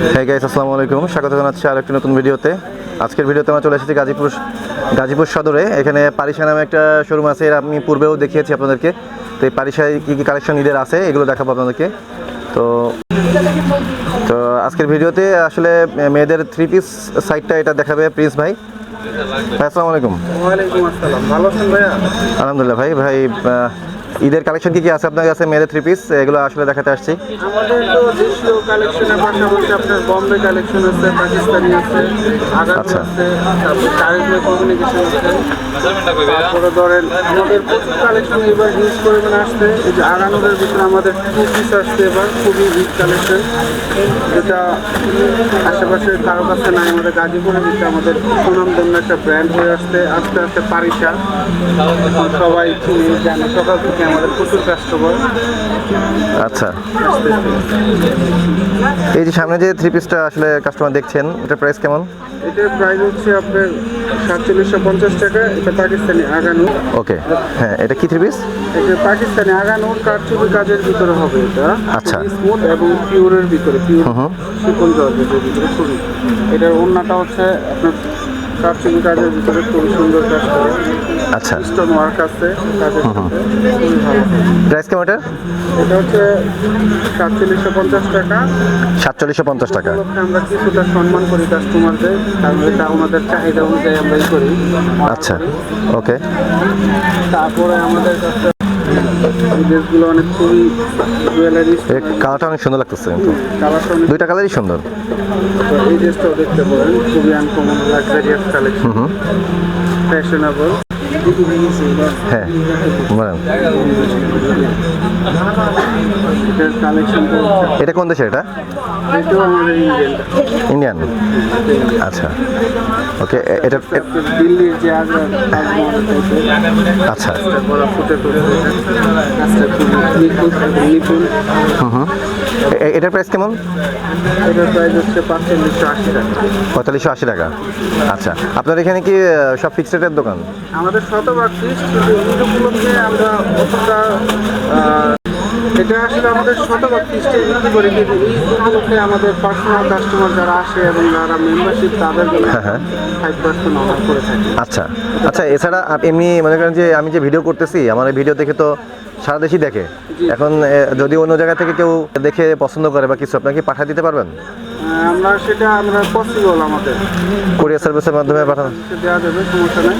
হ্যাঁ গাইস আসসালামু আলাইকুম। স্বাগত জানাচ্ছি আর একটি নতুন ভিডিওতে। আজকের ভিডিওতে আমরা চলে এসেছি গাজীপুর গাজীপুর সদরে। এখানে পারিসা নামে একটা শোরুম আছে এর আমি পূর্বেও দেখিয়েছি আপনাদেরকে। তো এই পারিসায় কী কী কালেকশন ঈদের আছে এগুলো দেখাবো আপনাদেরকে। তো তো আজকের ভিডিওতে আসলে মেয়েদের থ্রি পিস সাইডটা এটা দেখাবে প্রিন্স ভাই। আসসালামু আলাইকুম। আলহামদুলিল্লাহ ভাই ভাই ঈদের কালেকশন কি কি আছে আপনার কাছে? মেয়েদের থ্রি পিস এগুলো আসলে দেখাতে আসছি। আমাদের তো দেশীয় কালেকশনের পাশাপাশি আপনার বম্বে কালেকশন আছে পাকিস্তানি আছে আগামী আচ্ছা। আছে তারপর কারিজমে কমিউনিকেশন আছে। তারপরে ধরেন আমাদের প্রচুর কালেকশন এবার ইউজ পরিমাণে আসছে এই যে আগানোদের ভিতরে আমাদের টু পিস আসছে এবার খুবই হিট কালেকশন যেটা আশেপাশে কারও কাছে নাই আমাদের গাজীপুরের ভিতরে আমাদের সুনামধন্য একটা ব্র্যান্ড হয়ে আসছে আস্তে আস্তে এখন সবাই চিনে জানে সকাল থেকে আমাদের প্রচুর কাস্টমার। আচ্ছা। এই যে সামনে যে থ্রি পিসটা আসলে কাস্টমার দেখছেন এটার প্রাইস কেমন? এটার প্রাইস হচ্ছে আপনার সাতচল্লিশশো পঞ্চাশ টাকা এটা পাকিস্তানি আগানো ওকে হ্যাঁ এটা কি থ্রি পিস এটা পাকিস্তানি আগানোর কারচুপি কাজের ভিতরে হবে এটা। আচ্ছা। স্মুথ এবং পিওরের ভিতরে পিওর জর্জেটের ভিতরে খুবই। এটার অন্যটা হচ্ছে আপনার কারচুপি কাজের ভিতরে খুবই সুন্দর কাজ করে। আচ্ছা। স্টোন ওয়ার্ক আছে কাজের খুবই ভালো। প্রাইস কেমন এটা এটা হচ্ছে সাতচল্লিশশো পঞ্চাশ টাকা। সাতচল্লিশশো পঞ্চাশ টাকা। আমরা কিছুটা সম্মান করি কাস্টমারদের কারণ এটা ওনাদের চাহিদা অনুযায়ী আমরা ই করি। আচ্ছা ওকে তারপরে আমাদের কাছে এই ড্রেসগুলো অনেক খুবই জুয়েলারি কালারটা অনেক সুন্দর লাগতেছে কিন্তু। কালারটা অনেক দুইটা কালারই সুন্দর। এই ড্রেসটাও দেখতে পারেন খুবই আনকমন লাক্সারিয়াস কালেকশন ফ্যাশনেবল হ্যাঁ এটা কোন দেশের এটা? ইন্ডিয়ান। আচ্ছা। ওকে এটা আচ্ছা। কাজটা করা এটার প্রাইস কেমন? এটার প্রাইস হচ্ছে পাঁচচল্লিশশো আশি টাকা। পঁয়তাল্লিশশো আশি টাকা। আচ্ছা আপনার এখানে কি সব ফিক্সড রেটের দোকান? আমাদের শতভাগ ফিক্সড কিন্তু আমরা অতটা এটা আসলে আমাদের শতভাগ খ্রিস্টের বিক্রি করে কিন্তু এই উপলক্ষে আমাদের পার্সোনাল কাস্টমার যারা আসে এবং যারা মেম্বারশিপ তাদের জন্য হ্যাঁ, হ্যাঁ। ফাইভ পার্সেন্ট অফার করে থাকি। আচ্ছা আচ্ছা এছাড়া এমনি মনে করেন যে আমি যে ভিডিও করতেছি আমার এই ভিডিও দেখে তো সারা দেশই দেখে। এখন যদি অন্য জায়গা থেকে কেউ দেখে পছন্দ করে বা কিছু আপনাকে পাঠিয়ে দিতে পারবেন? আমরা সেটা আমরা পসিবল আমাদের। কুরিয়ার সার্ভিসের মাধ্যমে পাঠানো। দেওয়া যাবে সমস্যা নেই।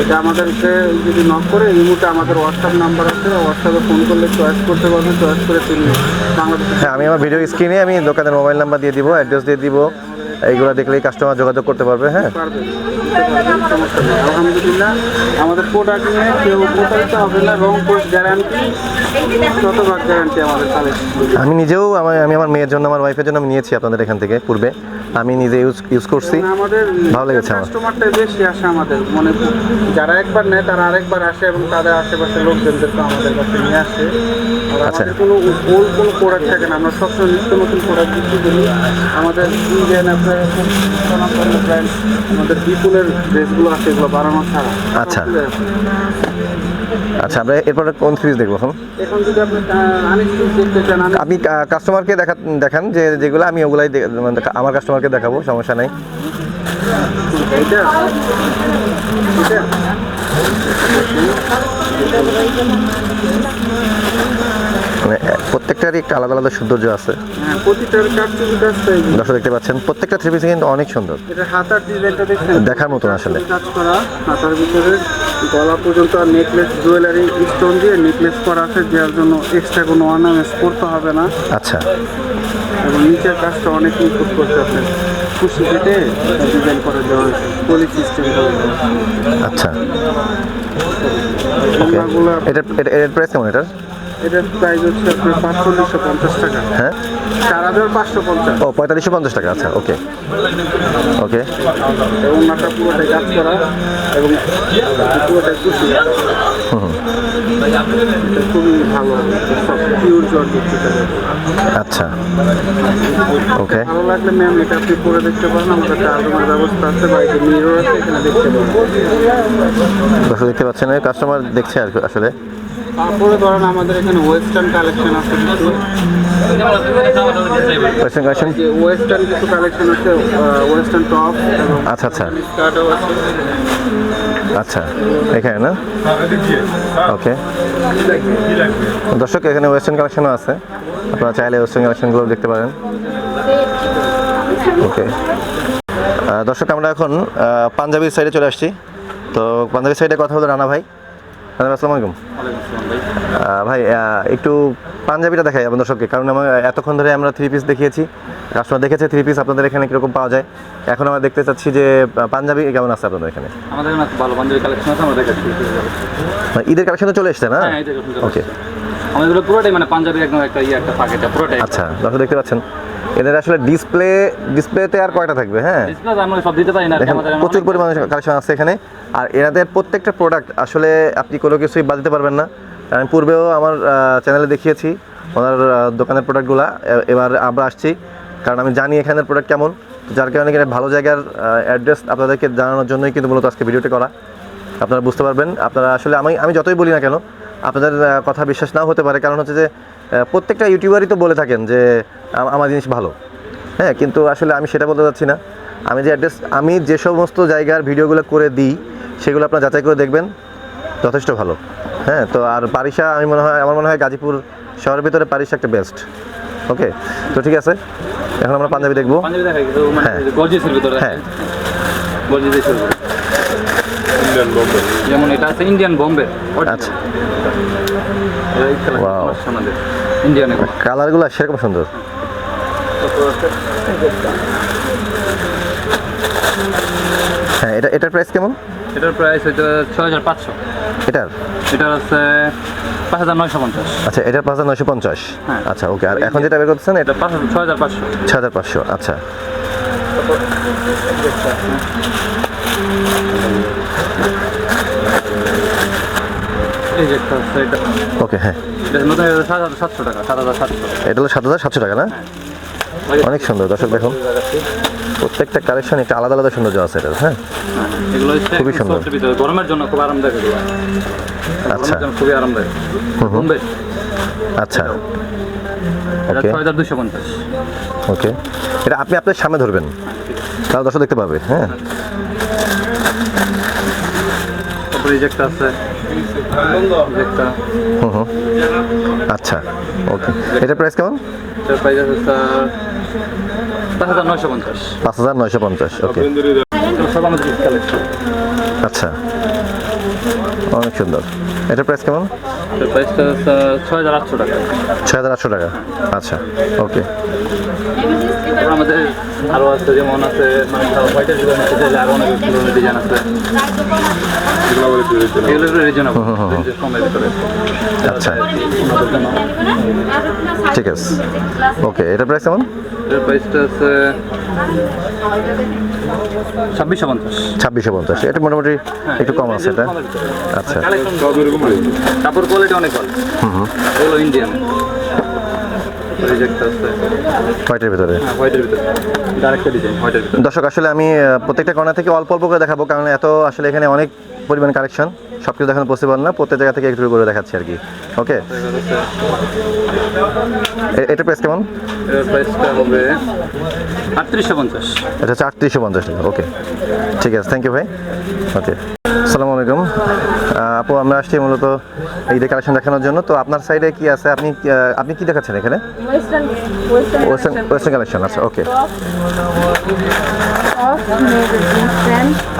এটা আমাদেরকে যদি নক করে এই মুহূর্তে আমাদের হোয়াটসঅ্যাপ নাম্বার আছে হোয়াটসঅ্যাপে ফোন করলে চয়েস করতে পারবেন চয়েস করে তিনি বাংলাদেশ হ্যাঁ আমি আমার ভিডিও স্ক্রিনে আমি দোকানের মোবাইল নাম্বার দিয়ে দিব অ্যাড্রেস দিয়ে দিব। এইগুলো দেখলেই কাস্টমার যোগাযোগ করতে পারবে হ্যাঁ? পারবেন দিতে পারবেন, সমস্যা নেই আলহামদুলিল্লাহ আমাদের প্রোডাক্ট নিয়ে কেউ প্রতারিত হবে না রং গ্যারান্টি গ্যারান্টি আমাদের আমি নিজেও আমি আমার মেয়ের জন্য আমার ওয়াইফের জন্য আমি নিয়েছি আপনাদের এখান থেকে পূর্বে। আমি নিজে ইউজ ইউজ করছি। আমাদের ভালো লেগেছে আমার। কাস্টমারটাই বেশি আসে আমাদের। মনে যারা একবার নেয় তারা আরেকবার আসে এবং তাদের আশেপাশে লোকজনদের তো আমাদের কাছে নিয়ে আসে। আচ্ছা। কোনো ওল্ড কোনো প্রোডাক্ট থাকে না। আমরা সবসময় নিত্য নতুন প্রোডাক্ট বিক্রি করি। আমাদের ইন্ডিয়ান আপনার আমাদের বিপুলের ড্রেসগুলো আছে এগুলো বানানো ছাড়া। আচ্ছা। আচ্ছা আমরা এরপরে কোন সিরিজ দেখব এখন? আপনি কাস্টমারকে দেখা দেখান যে যেগুলো আমি ওগুলাই মানে আমার কাস্টমারকে দেখাবো সমস্যা নাই। এটা মানে প্রত্যেকটারই একটা আলাদা আলাদা সৌন্দর্য আছে। হ্যাঁ দর্শক দেখতে পাচ্ছেন প্রত্যেকটা থ্রি পিস কিন্তু অনেক সুন্দর। দেখার মতন আসলে। হাতার ভিতরে গলা পর্যন্ত আর নেকলেস জুয়েলারি স্টোন দিয়ে নেকলেস করা আছে যার জন্য এক্সট্রা কোনো অর্নামেন্টস করতে হবে না। আচ্ছা। এবং নিচের কাজটা অনেক নিখুঁত করতে হবে। খুশি কেটে ডিজাইন করে দেওয়া হয়েছে পলি সিস্টেম আচ্ছা। এটা এটা- এর প্রাইস কেমন এটার? এটার প্রাইস হচ্ছে আপনার পাঁচচল্লিশশো পঞ্চাশ টাকা। হ্যাঁ? চার হাজার পাঁচশো পঞ্চাশ। ও পঁয়তাল্লিশশো পঞ্চাশ টাকা আচ্ছা ওকে। ওকে। এবং পুরোটাই কাজ করা এবং পুরোটাই খুশি। খুবই ভালো সব পিওর আচ্ছা। ওকে। ভালো লাগলে ম্যাম এটা আপনি পরে দেখতে পারেন। আমাদের চার্জার ব্যবস্থা আছে বা এই মিরর আছে এখানে দেখতে পারেন। দেখতে পাচ্ছেন কাস্টমার দেখছে আর কি আসলে। তারপরে ধরেন আমাদের এখানে ওয়েস্টার্ন কালেকশন আছে কিছু। ওয়েস্টার্ন কালেকশন ওয়েস্টার্ন কিছু কালেকশন আছে ওয়েস্টার্ন টপ আচ্ছা আচ্ছা। আচ্ছা এখানে না? ওকে দর্শক এখানে ওয়েস্টার্ন কালেকশনও আছে। আপনারা চাইলে ওয়েস্টার্ন কালেকশনগুলো দেখতে পারেন। ওকে দর্শক আমরা এখন পাঞ্জাবির সাইডে চলে আসছি। তো পাঞ্জাবির সাইডে কথা হলো রানা ভাই, আসসালামু আলাইকুম। ভাই। একটু পাঞ্জাবিটা দেখাই আপনাদের সবকে কারণ আমার এতক্ষণ ধরে আমরা থ্রি পিস দেখিয়েছি কাস্টমার দেখেছে থ্রি পিস আপনাদের এখানে কীরকম পাওয়া যায়। এখন আমরা দেখতে চাচ্ছি যে পাঞ্জাবি কেমন আছে আপনাদের এখানে? আমাদের ভালো পাঞ্জাবি কালেকশন আছে আমরা দেখাচ্ছি। ঈদের কালেকশন তো চলে এসছে না? হ্যাঁ, ওকে আমাদের পুরোটাই মানে পাঞ্জাবির একদম একটা ইয়ে একটা থাকে পুরোটাই। আচ্ছা দর্শক দেখতে পাচ্ছেন এদের আসলে ডিসপ্লে ডিসপ্লেতে আর কয়টা থাকবে হ্যাঁ? আমরা সব দিতে পারি না আর কি, দেখেন আমাদের প্রচুর পরিমাণে কালেকশন আছে এখানে। আর এনাদের প্রত্যেকটা প্রোডাক্ট আসলে আপনি কোনো কিছুই বাদ দিতে পারবেন না। আমি পূর্বেও আমার চ্যানেলে দেখিয়েছি ওনার দোকানের প্রোডাক্টগুলো এবার আমরা আসছি কারণ আমি জানি এখানের প্রোডাক্ট কেমন। যার কারণে এখানে ভালো জায়গার অ্যাড্রেস আপনাদেরকে জানানোর জন্যই কিন্তু মূলত আজকে ভিডিওটি করা। আপনারা বুঝতে পারবেন আপনারা আসলে আমি আমি যতই বলি না কেন আপনাদের কথা বিশ্বাস নাও হতে পারে। কারণ হচ্ছে যে প্রত্যেকটা ইউটিউবারই তো বলে থাকেন যে আমার জিনিস ভালো। হ্যাঁ কিন্তু আসলে আমি সেটা বলতে চাচ্ছি না। আমি যে অ্যাড্রেস আমি যে সমস্ত জায়গার ভিডিওগুলো করে দিই সেগুলো আপনারা যাচাই করে দেখবেন। যথেষ্ট ভালো। হ্যাঁ তো আর পারিসা আমি মনে হয় আমার মনে হয় গাজীপুর শহরের ভিতরে পারিসা একটা বেস্ট ওকে? তো ঠিক আছে? এখন আমরা পাঞ্জাবি দেখব। মানে হ্যাঁ। হ্যাঁ। যেমন এটা আছে ইন্ডিয়ান বোম্বে আচ্ছা। কালারগুলো সেরকম সুন্দর। হ্যাঁ এটা এটার প্রাইস কেমন? এটার প্রাইস হচ্ছে ছয় হাজার পাঁচশো। এটার? এটার আছে পাঁচ হাজার নয়শো পঞ্চাশ। আচ্ছা এটার পাঁচ হাজার নয়শো পঞ্চাশ। হ্যাঁ। আচ্ছা ওকে আর এখন যেটা বের করতেছেন এটা? এটা পাঁচ ছয় হাজার পাঁচশো। ছ হাজার পাঁচশো আচ্ছা এই যে একটা আছে এটা ওকে হ্যাঁ। এটা হলো সাত হাজার সাতশো টাকা না? অনেক সুন্দর দর্শক দেখুন। প্রত্যেকটা কালেকশন একটা আলাদা আলাদা সৌন্দর্য আছে এটা হ্যাঁ? এগুলো খুবই সুন্দর। গরমের জন্য খুব আরামদায়ক আচ্ছা। খুবই আরামদায়ক। আচ্ছা। এটা ওকে। ওকে। এটা আপনি আপনার সামনে ধরবেন। তাহলে দর্শক দেখতে পাবে হ্যাঁ। এই আছে। আচ্ছা ওকে। এটার প্রাইস কেমন পাঁচ হাজার নয়শো পঞ্চাশ। পাঁচ হাজার নয়শো পঞ্চাশ ওকে। আচ্ছা। অনেক সুন্দর। এটার প্রাইস কেমন ছয় হাজার আটশো টাকা। ছয় হাজার আটশো টাকা। আচ্ছা ওকে। তারপর আমাদের আরও আছে যেমন আছে মানে হোয়াইটের ডিজাইন আছে আরও অনেক ডিজাইন আছে। এগুলো একটু রিজনেবল কমের ভিতরে। আচ্ছা। ঠিক আছে। ওকে এটার প্রাইস কেমন? এটার প্রাইসটা আছে ছাব্বিশশো পঞ্চাশ। ছাব্বিশশো পঞ্চাশ। এটা মোটামুটি একটু কম আছে এটা আচ্ছা। কাপড় কোয়ালিটি অনেক ভালো। এগুলো ইন্ডিয়ান রিজেক্ট আছে হোয়াইটের ভিতরে? হ্যাঁ হোয়াইটের ভিতরে। ডাইরেক্ট ডিজাইন হোয়াইটের ভিতরে। দর্শক আসলে আমি প্রত্যেকটা কর্নার থেকে অল্প অল্প করে দেখাবো কারণ এত আসলে এখানে অনেক পরিমাণ কালেকশন সব কিছু দেখানো পসিবল না প্রত্যেক জায়গা থেকে একটু করে দেখাচ্ছি আর কি ওকে এটা প্রাইস কেমন হবে আটত্রিশশো পঞ্চাশ এটা হচ্ছে আটত্রিশশো পঞ্চাশ টাকা ওকে ঠিক আছে থ্যাংক ইউ ভাই ওকে আসসালামু আলাইকুম আপু আমরা আসছি মূলত ঈদের কালেকশন দেখানোর জন্য তো আপনার সাইডে কি আছে আপনি আপনি কি দেখাচ্ছেন এখানে ওয়েস্টার্ন ওয়েস্টার্ন কালেকশন আচ্ছা ওকে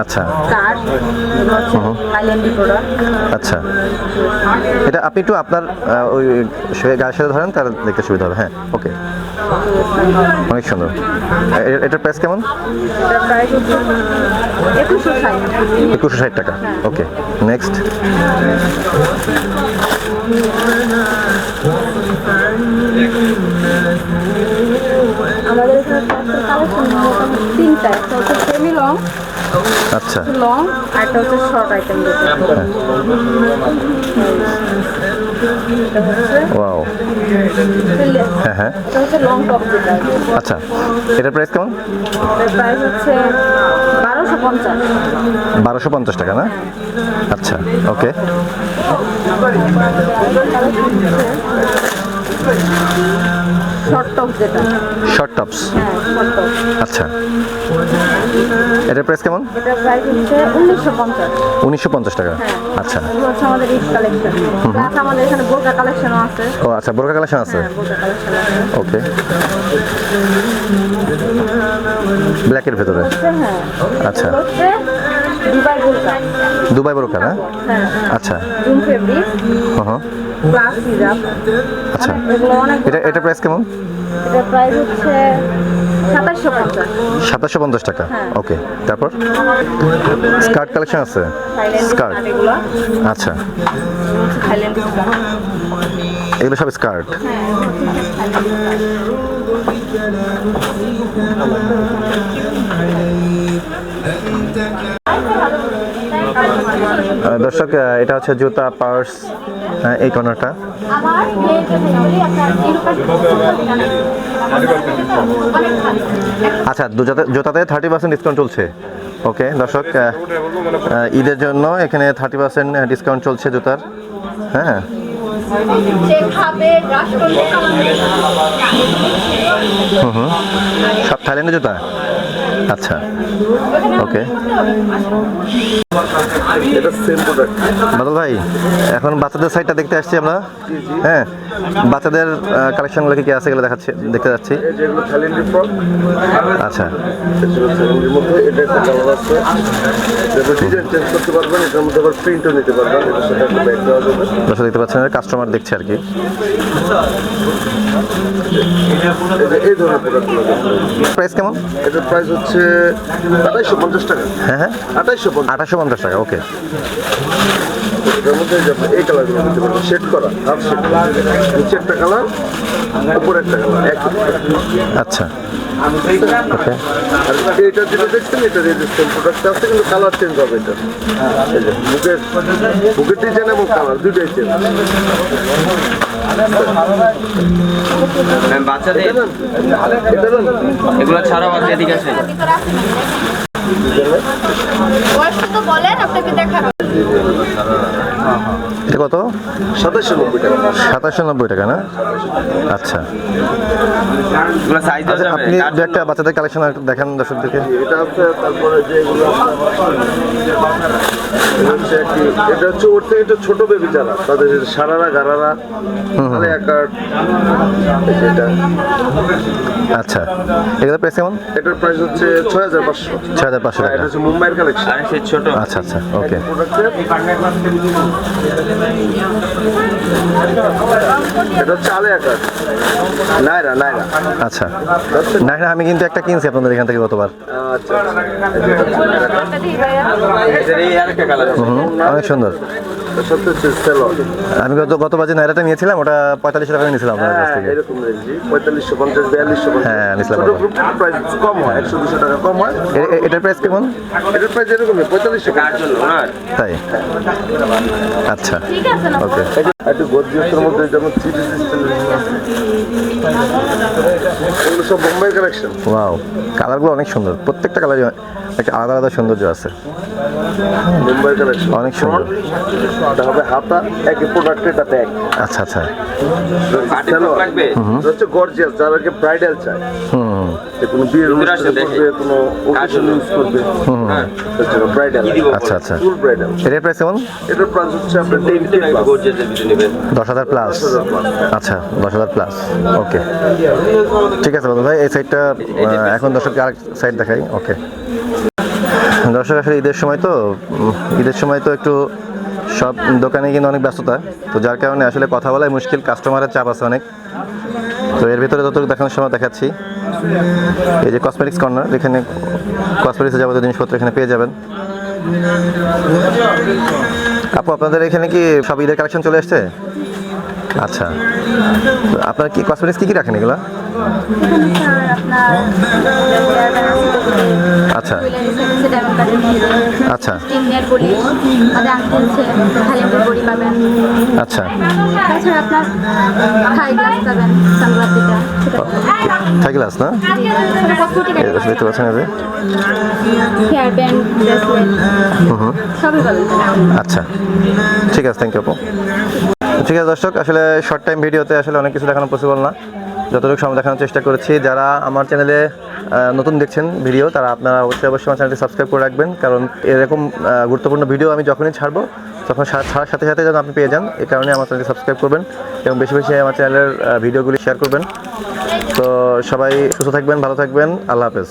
আচ্ছা আচ্ছা। এটা আপনি একটু আপনার ওই গায়ের সাথে ধরেন তাহলে দেখতে সুবিধা হবে। হ্যাঁ ওকে। অনেক সুন্দর। এটার প্রাইস কেমন? একুশশো ষাট। টাকা। ওকে নেক্সট আমাদের এখানে তিনটা। একটা হচ্ছে সেমি লং আচ্ছা। লং আর একটা হচ্ছে শর্ট আইটেম ওয়াও হ্যাঁ। হ্যাঁ এটা হচ্ছে লং টপ যেটা আচ্ছা এটার প্রাইস কেমন? প্রাইস হচ্ছে বারোশো পঞ্চাশ। বারোশো পঞ্চাশ টাকা না? আচ্ছা ওকে শর্ট টপ যেটা। শর্ট টপস হ্যাঁ শর্ট টপ আচ্ছা। এটার প্রাইস কেমন? উনিশশো পঞ্চাশ। টাকা। হ্যাঁ। আচ্ছা। ও আচ্ছা বোরকা কালেকশন আছে? ওকে ব্ল্যাকের ভেতরে? হ্যাঁ। আচ্ছা। দুবাই বোরকা। না? হ্যাঁ আচ্ছা। হ্যাঁ। প্লাস হিজাব। আচ্ছা। এটা এটা প্রাইস কেমন? এটার প্রাইস হচ্ছে সাতাশশো পঞ্চাশ। টাকা। হ্যাঁ। ওকে তারপর? স্কার্ট কালেকশন আছে? স্কার্ট আচ্ছা। এগুলো সব স্কার্ট আহ, দর্শক এটা হচ্ছে জুতা পার্স এই কর্নারটা। আচ্ছা জুতাতে থার্টি পার্সেন্ট ডিসকাউন্ট চলছে। ওকে, দর্শক ঈদের জন্য এখানে থার্টি পার্সেন্ট ডিসকাউন্ট চলছে জুতার। হ্যাঁ। সব থাইল্যান্ডের জুতা? আচ্ছা। ওকে। এটা সেম প্রোডাক্ট বাদল ভাই এখন বাচ্চাদের সাইডটা দেখতে আসছি আমরা। হ্যাঁ বাচ্চাদের কালেকশনগুলো কি কি আছে এগুলো দেখাচ্ছি দেখতে যাচ্ছি। আচ্ছা। দেখতে পাচ্ছেন কাস্টমার দেখছে আর কি। এই ধরনের প্রোডাক্টগুলো প্রাইস কেমন? এটার প্রাইস হচ্ছে আঠাইশশো পঞ্চাশ টাকা। হ্যাঁ হ্যাঁ। আঠাইশশো পঞ্চাশ। আঠাশশো পঞ্চাশ টাকা ওকে এই কালারগুলো নিতে পারবেন শেড করা হাফ শেড নিচে একটা কালার উপরে একটা কালার এক আচ্ছা। ওকে আর এটা যেটা দেখছেন এটা রেজিস্ট্যান্ট প্রোডাক্ট আছে কিন্তু কালার চেঞ্জ হবে এটা এই যে বুকের বুকের ডিজাইন এবং কালার দুইটাই চেঞ্জ বাচ্চাদের? এগুলো ছাড়াও আছে এদিকে আছে। বয়সটা তো বলেন আপনাকে দেখাবো এটা কত? সাতাশশো নব্বই টাকা। সাতাশশো নব্বই টাকা না? আচ্ছা। এগুলো সাইজ দেওয়া আচ্ছা যাবে আপনি দু একটা বাচ্চাদের কালেকশন দেখান দর্শকদেরকে। এটা তারপরে যে এগুলো এটা হচ্ছে একটি এটা হচ্ছে ওর থেকে একটু ছোট বেবি যারা তাদের সারারা গারারা তাহলে আচ্ছা। প্রাইস কেমন? এটার প্রাইস হচ্ছে ছয় হাজার পাঁচশো। ছয় হাজার পাঁচশো এটা হচ্ছে মুম্বাইয়ের কালেকশন আর আচ্ছা আচ্ছা। ওকে। নাইরা নাইরা আচ্ছা। না না আমি কিন্তু একটা কিনছি আপনাদের এখান থেকে গতবার। আচ্ছা আচ্ছা। অনেক সুন্দর। আমি গত গতবার যে নাইরাটা নিয়েছিলাম ওটা পঁয়তাল্লিশ টাকা নিয়েছিলাম আপনার কাছ হ্যাঁ থেকে। এরকম রেঞ্জি পঁয়তাল্লিশশো পঞ্চাশ বিয়াল্লিশশো হ্যাঁ, প্রাইস কম হয় একশো দুশো টাকা কম হয়। এটার প্রাইস কেমন? এটার প্রাইস এরকমই পঁয়তাল্লিশশো কার জন্য? না তাই? আচ্ছা ঠিক আছে না ওকে। একটু গর্জিয়াসের মধ্যে যেমন থ্রি এগুলো সব বোম্বাই কালেকশন ওয়াও কালারগুলো অনেক সুন্দর। প্রত্যেকটা কালারই একটা আলাদা আলাদা সৌন্দর্য আছে। কালেকশন অনেক সুন্দর। এটা হবে হাতা একই প্রোডাক্ট এটা ব্যাগ আচ্ছা আচ্ছা। হচ্ছে গর্জিয়াস যারা ব্রাইডাল চায়। হুম। কোনো বিয়ের। করবে কোনো ওকেশন ইউজ করবে। হ্যাঁ। ব্রাইডাল আচ্ছা আচ্ছা। ফুল ব্রাইডাল এটার প্রাইস কেমন? এটার প্রাইস হচ্ছে আপনার হাজার প্লাস আচ্ছা দশ হাজার প্লাস ওকে ঠিক আছে ভাই, এই সাইডটা এখন দর্শককে আরেক সাইড দেখাই, ওকে। দর্শক, আসলে ঈদের সময় তো ঈদের সময় তো একটু সব দোকানে কিন্তু অনেক ব্যস্ততা, তো যার কারণে আসলে কথা বলাই মুশকিল কাস্টমারের চাপ আছে অনেক। তো এর ভিতরে যতটুকু দেখানোর সময় দেখাচ্ছি, এই যে কসমেটিক্স কর্নার এখানে কসমেটিক্সের যাবতীয় জিনিসপত্র এখানে পেয়ে যাবেন। আপু, আপনাদের এখানে কি সব ঈদের কালেকশন চলে এসছে? আচ্ছা। আপনার কি কসমেটিক্স কি কি রাখেন এগুলো? আচ্ছা। আচ্ছা। আচ্ছা। থাই গ্লাস না? দেখতে পাচ্ছেন যে। আচ্ছা। ঠিক আছে থ্যাংক ইউ ঠিক আছে দর্শক, আসলে শর্ট টাইম ভিডিওতে আসলে অনেক কিছু দেখানো পসিবল না। যতটুকু সময় দেখানোর চেষ্টা করেছি, যারা আমার চ্যানেলে নতুন দেখছেন ভিডিও তারা আপনারা অবশ্যই অবশ্যই আমার চ্যানেলটি সাবস্ক্রাইব করে রাখবেন। কারণ এরকম গুরুত্বপূর্ণ ভিডিও আমি যখনই ছাড়বো, তখন ছাড়ার সাথে সাথে যেন আপনি পেয়ে যান, এই কারণে আমার চ্যানেলটি সাবস্ক্রাইব করবেন এবং বেশি বেশি আমার চ্যানেলের ভিডিওগুলি শেয়ার করবেন। তো সবাই সুস্থ থাকবেন, ভালো থাকবেন, আল্লাহ হাফেজ।